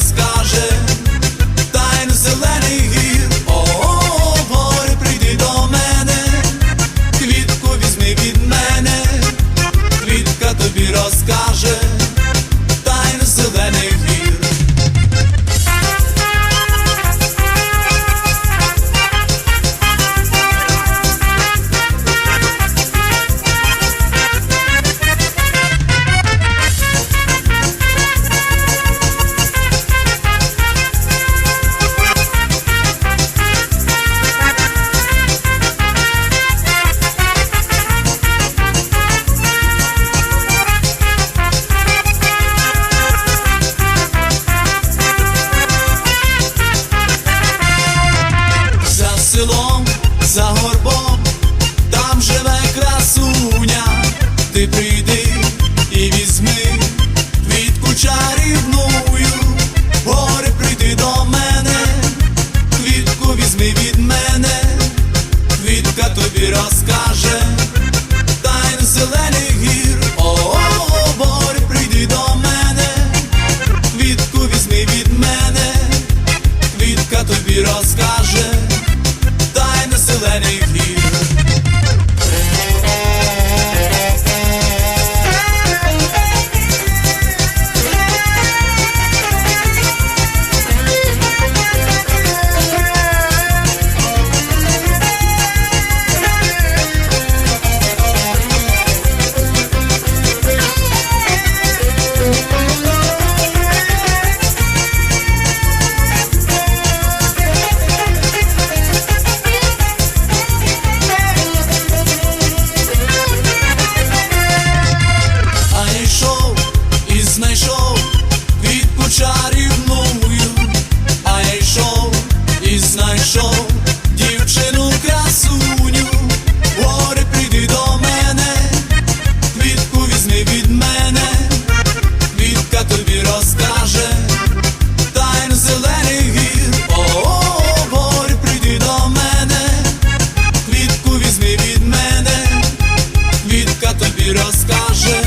Oscar. Квітка тобі розкаже, тайн зелених гір, о, гори прийди до мене, квітку візьми від мене, квітка тобі розкаже, тайни зелених гір. Знайшов квітку чарівною, а я йшов і знайшов дівчину красуню, гори прийди до мене, квітку візьми від мене, квітка тобі розкаже, тайн зелених гір, о, гори прийди до мене, квітку візьми від мене. Квітка тобі розкаже